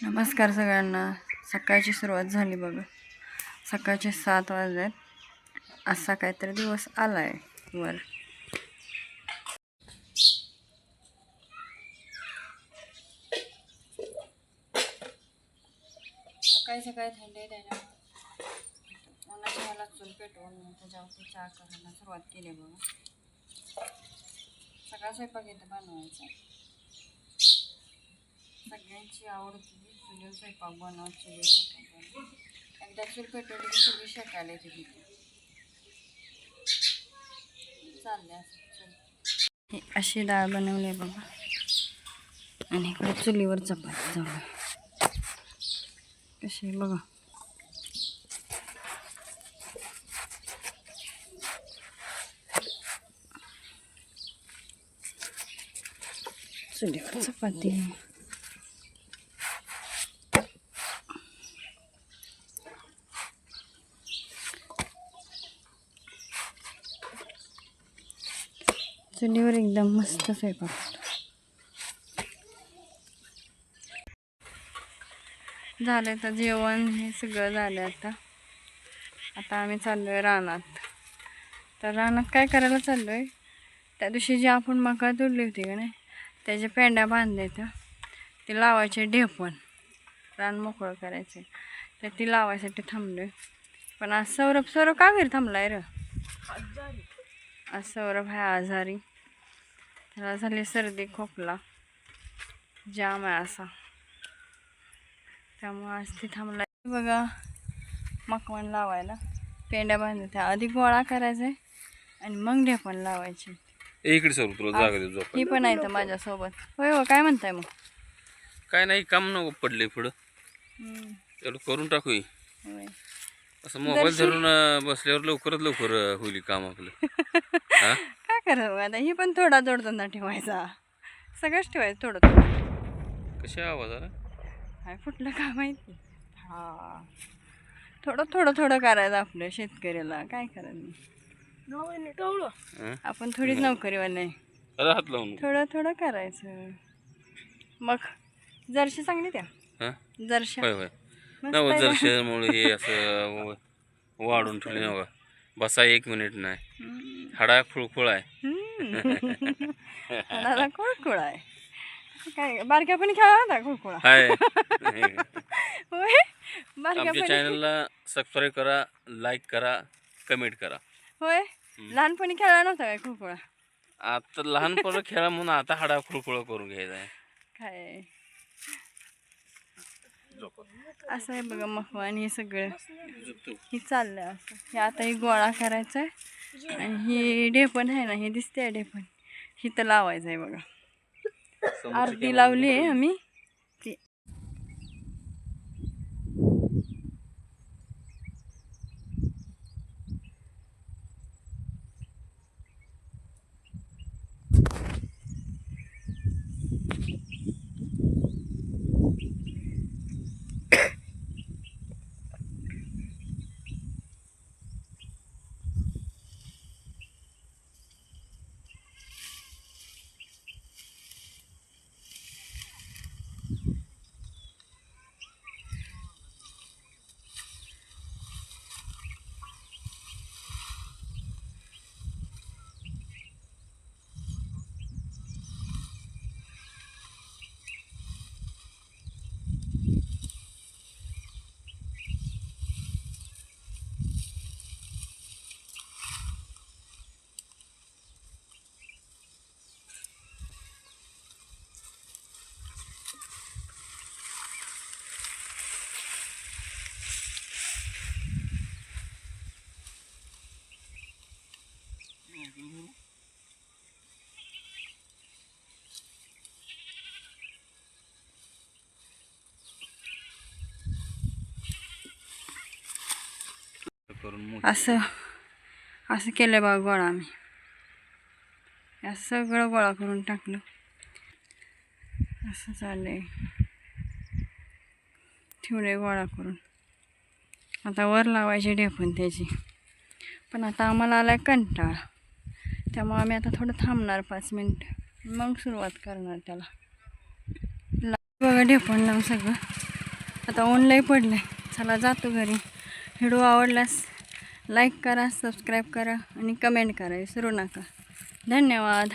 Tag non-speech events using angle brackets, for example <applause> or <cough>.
नमस्कार सगळ्यांना. सकाळची सुरुवात झाली बघा. सकाळचे सात वाजलेत. असा काहीतरी दिवस आलाय वर. सकाळी सकाळी थंडी आहे त्याच्यामुळे उन्हाच्या ह्याला चूल पेटवून त्याच्यावरती चहा करायला सुरुवात केली बघा. सकाळ स्वयंपाक इथं बनवायचा. सगळ्यांची आवडती चुलीवर स्वयंपाक बनव चुली स्वयंपाक बनव एकदा चूल पेटवली की सगळी शेकायला येते तिथे चालले असं ही अशी डाळ बनवली आहे बघा. आणि इकडे चुलीवर चपाती चालू कशी बघा. चुलीवर चपाती. चुलीवर एकदम मस्त स्वयंपाक झालं तर जेवण हे सगळं झालं आता. आता आम्ही चाललो आहे रानात. तर रानात काय करायला चाललो आहे त्या दिवशी जी आपण मका तोडली होती का नाही त्याच्या पेंड्या बांधायच्या ते लावायचे ढेपण. रान मोकळं करायचे. तर ती लावायसाठी थांबलो आहे पण आज सौरभ सौरभ का घरी थांबलाय र? आज सौरभ आहे आजारी. त्याला झाली सर्दी खोकला जाम आहे असा. त्यामुळं आज ती थांबला बघा मकवान लावायला. पेंड्या बांधायच्या आधी गोळा करायचा आहे आणि मग ढेपण लावायचे. इकडे सर तुला जागा दे झोप ही पण आहे तर माझ्यासोबत. होय हो काय म्हणताय मग? काय नाही काम नको पडले पुढं. हम्म, करून टाकू हे. होय. असं मोबाईल धरून बसल्यावर लवकरात लवकर होईल काम आपलं. <laughs> काय मग आता? ही पण थोडा जोडधंदा ठेवायचा. सगळंच ठेवायचं थोडं थोडं. कशा आवाज आला काय कुठलं काय माहिती हा. थोडं थोडं थोडं करायचं आपलं शेतकऱ्याला. काय करायचं? आपण थोडीच नोकरीवाले आहे. थोडं थोडं करायचं. मग जर्शी चांगली त्या जर्शी. होय होय नव जरशामुळे हे असं वाढून ठेवले नव्हा बसा एक मिनिट नाही. हाडा खुळखुळ आहे. दादा कुळकुळ आहे. काय बारक्या पण खेळा होता कुळकुळा हाय. आमच्या चॅनलला सबस्क्राईब करा लाईक करा कमेंट करा. होय? लहानपणी खेळला नव्हता काय कुळकुळा आता लहानपणी खेळा म्हणून आता हाडा खुळखुळ करून घ्यायचा आहे. काय? असं आहे बघा मखवान हे सगळं. हे चाललंय असं. हे आता हे गोळा करायचा आहे. आणि ही ढेपण आहे ना हे दिसते ढेपण. ही तर लावायचं आहे बघा. आरती लावली आहे आम्ही ती करून असं असं केलं बा गोळा आम्ही. असं सगळं गोळा करून टाकलं. असं चाललं आहे ठेवलं गोळा करून. आता वर लावायची ढेपून त्याची. पण आता आम्हाला आला कंटाळा. त्यामुळे आम्ही आता थोडं थांबणार पाच मिनटं. मग सुरुवात करणार त्याला. बघा ढेपण लावून सगळं. आता ऊन पडलं आहे चला जातो घरी. व्हिडिओ आवडल्यास लाईक करा सबस्क्राईब करा आणि कमेंट करा विसरू नका. धन्यवाद.